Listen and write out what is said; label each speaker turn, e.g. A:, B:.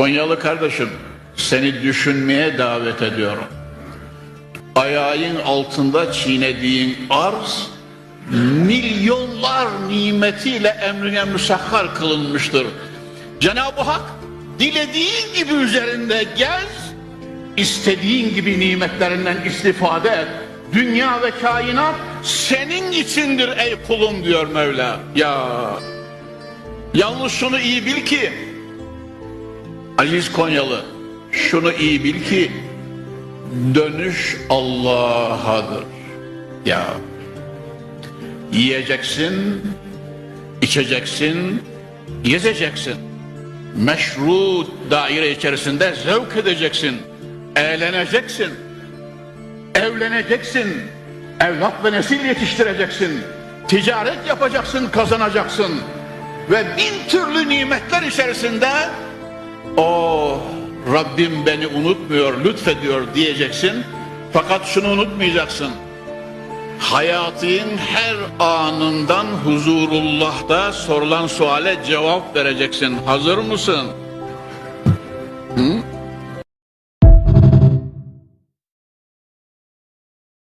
A: Konyalı kardeşim seni düşünmeye davet ediyorum. Ayağın altında çiğnediğin arz milyonlar nimetiyle emrine müsahhar kılınmıştır. Cenab-ı Hak dilediğin gibi üzerinde gez, istediğin gibi nimetlerinden istifade et. Dünya ve kainat senin içindir ey kulum diyor Mevla. Ya yalnız şunu iyi bil ki Aziz Konyalı şunu iyi bil ki dönüş Allah'adır. Ya yiyeceksin, içeceksin, gezeceksin. Meşru daire içerisinde zevk edeceksin, eğleneceksin, evleneceksin, evlat ve nesil yetiştireceksin, ticaret yapacaksın, kazanacaksın ve bin türlü nimetler içerisinde o Rabbim beni unutmuyor, lütfediyor diyeceksin. Fakat şunu unutmayacaksın. Hayatın her anından huzurullah'ta sorulan suale cevap vereceksin. Hazır mısın?